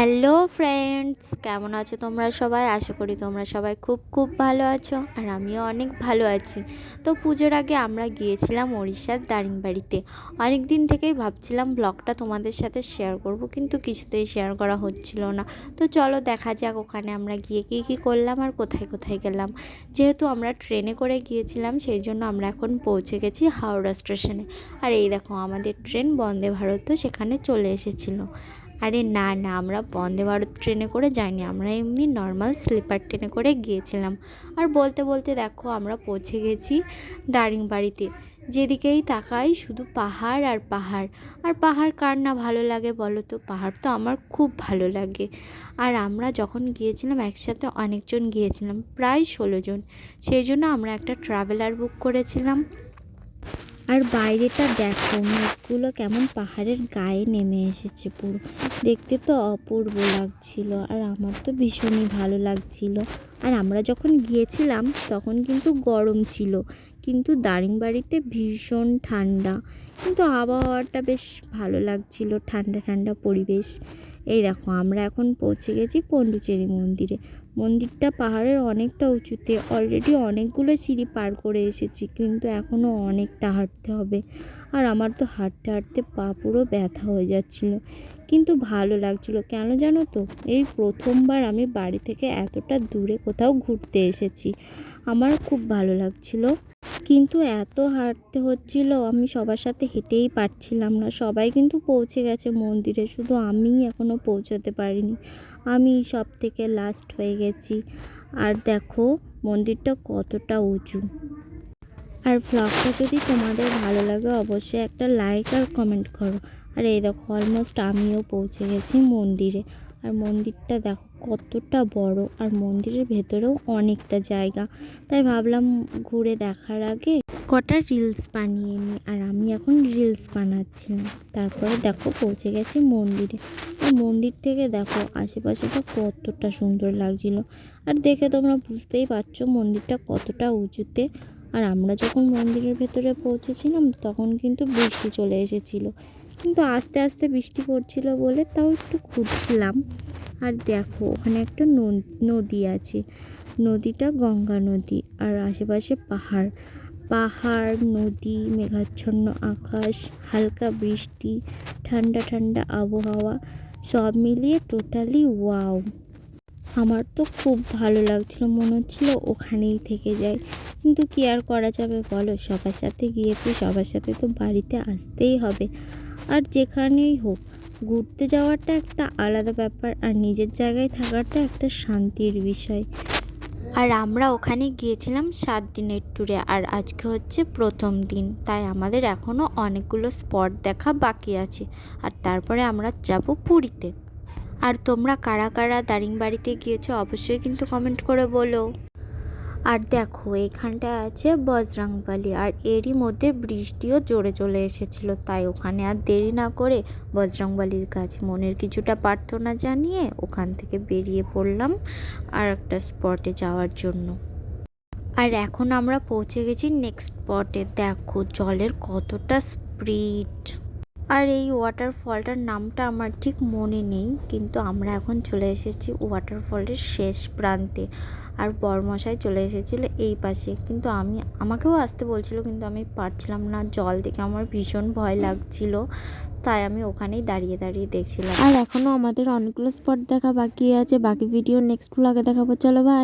Hello friends, কেমন আছো তোমরা সবাই? আশা করি তোমরা সবাই খুব খুব ভালো আছো আর আমিও অনেক ভালো আছি। তো পুজোর আগে আমরা গিয়েছিলাম উড়িষ্যার দারিংবাড়িতে। অনেক দিন থেকেই ভাবছিলাম ব্লগটা তোমাদের সাথে শেয়ার করব, কিন্তু কিছুতেই শেয়ার করা হচ্ছিল না। তো চলো দেখা যাক ওখানে আমরা গিয়ে কী কী করলাম আর কোথায় কোথায় গেলাম। যেহেতু আমরা ট্রেনে করে গিয়েছিলাম, সেই জন্য আমরা এখন পৌঁছে গেছি হাওড়া স্টেশনে। আর এই দেখো আমাদের ট্রেন বন্দে ভারতও সেখানে চলে এসেছিল। আরে না না, আমরা বন্দে ভারত ট্রেনে করে যাইনি, আমরা এমনি নর্মাল স্লিপার ট্রেনে করে গিয়েছিলাম। আর বলতে বলতে দেখো, আমরা পৌঁছে গেছি দারিংবাড়িতে। যেদিকেই তাকাই শুধু পাহাড় আর পাহাড়। আর পাহাড় কার না ভালো লাগে বলো তো? পাহাড় তো আমার খুব ভালো লাগে। আর আমরা যখন গিয়েছিলাম, একসাথে অনেকজন গিয়েছিলাম, প্রায় ষোলো জন। সেই জন্য আমরা একটা ট্রাভেলার বুক করেছিলাম। আর বাইরেটা দেখো, মেঘগুলো কেমন পাহাড়ের গায়ে নেমে এসেছে পুরো। দেখতে তো অপূর্ব লাগছিল আর আমার তো ভীষণই ভালো লাগছিল। আর আমরা যখন গিয়েছিলাম তখন কিন্তু গরম ছিল। কিন্তু দারিংবাড়িতে ভীষণ ঠান্ডা। কিন্তু আবহাওয়াটা বেশ ভালো লাগছিল, ঠান্ডা ঠান্ডা পরিবেশ। এই দেখো, আমরা এখন পৌঁছে গেছি পন্ডিচেরি মন্দিরে। মন্দিরটা পাহাড়ের অনেকটা উঁচুতে অলরেডি অনেকগুলো সিঁড়ি পার করে এসেছি, কিন্তু এখনও অনেকটা হাঁটতে হবে। আর আমার তো হাঁটতে হাঁটতে পা পুরো ব্যথা হয়ে যাচ্ছিল। কিন্তু ভালো লাগছিল। কেন জানো তো? এই প্রথমবার আমি বাড়ি থেকে এতটা দূরে কোথাও ঘুরতে এসেছি। আমার খুব ভালো লাগছিল। কিন্তু এত হাঁটতে হচ্ছিল, আমি সবার সাথে হেঁটেই পারছিলাম না। সবাই কিন্তু পৌঁছে গেছে মন্দিরে, শুধু আমিই এখনও পৌঁছতে পারিনি। আমি সব থেকে লাস্ট হয়ে গেছি। আর দেখো, মন্দিরটা কতটা উঁচু। আর ভ্লগটা যদি তোমাদের ভালো লাগে, অবশ্যই একটা লাইক আর কমেন্ট করো। আর এই দেখো অলমোস্ট আমিও পৌঁছে গেছি মন্দিরে। আর মন্দিরটা দেখো, কতটা বড়। আর মন্দিরের ভেতরেও অনেকটা জায়গা। তাই ভাবলাম ঘুরে দেখার আগে কটা রিলস বানিয়ে নিই। আর আমি এখন রিলস বানাচ্ছিলাম। তারপরে দেখো, পৌঁছে গেছি মন্দিরে। আর মন্দির থেকে দেখো, আশেপাশেটা কতটা সুন্দর লাগছিল। আর দেখে তোমরা বুঝতেই পারছ মন্দিরটা কতটা উঁচুতে। আর আমরা যখন মন্দিরের ভেতরে পৌঁছেছিলাম, তখন কিন্তু বৃষ্টি চলে এসেছিল। কিন্তু আস্তে আস্তে বৃষ্টি পড়ছিল বলে তাও একটু ঘুরছিলাম আর দেখো, ওখানে একটা নদী আছে। নদীটা গঙ্গা নদী আর আশেপাশে পাহাড়। পাহাড়, নদী, মেঘাচ্ছন্ন আকাশ, হালকা বৃষ্টি, ঠান্ডা ঠান্ডা আবহাওয়া, সব মিলিয়ে টোটালি ওয়াও আমার তো খুব ভালো লাগছিল, মনে হচ্ছিল ওখানেই থেকে যাই। কিন্তু কি আর করা যাবে বলো, সবার সাথে গিয়েছি, সবার সাথে তো বাড়িতে আসতেই হবে। আর যেখানেই হোক, ঘুরতে যাওয়াটা একটা আলাদা ব্যাপার আর নিজের জায়গায় থাকাটা একটা শান্তির বিষয়। আর আমরা ওখানে গিয়েছিলাম সাত দিনের ট্যুরে আর আজকে হচ্ছে প্রথম দিন, তাই আমাদের এখনও অনেকগুলো স্পট দেখা বাকি আছে। আর তারপরে আমরা যাব পুরীতে। আর তোমরা কারা কারা দারিংবাড়িতে গিয়েছো অবশ্যই কিন্তু কমেন্ট করে বলো। আর দেখো এখানটা আছে বজরাংবালি আর এরই মধ্যে বৃষ্টিও জোরে চলে এসেছিল, তাই ওখানে আর দেরি না করে বজরংবালির কাছে মনের কিছুটা প্রার্থনা জানিয়ে ওখান থেকে বেরিয়ে পড়লাম আর একটা স্পটে যাওয়ার জন্য। আর এখন আমরা পৌঁছে গেছি নেক্সট স্পটে দেখো, জলের কতটা স্পিড আর এই ওয়াটারফলটার নামটা আমার ঠিক মনে নেই, কিন্তু আমরা এখন চলে এসেছি ওয়াটারফলের শেষ প্রান্তে। আর বরমশাই চলে এসেছিল এই পাশে। কিন্তু আমি, আমাকেও আসতে বলছিল, কিন্তু আমি পারছিলাম না জল দেখে। আমার ভীষণ ভয় লাগছিল, তাই আমি ওখানেই দাঁড়িয়ে দাঁড়িয়ে দেখছিলাম। আর এখনও আমাদের অনেকগুলো স্পট দেখা বাকি আছে। বাকি ভিডিও নেক্সট ব্লগে দেখাবো। চলো ভাই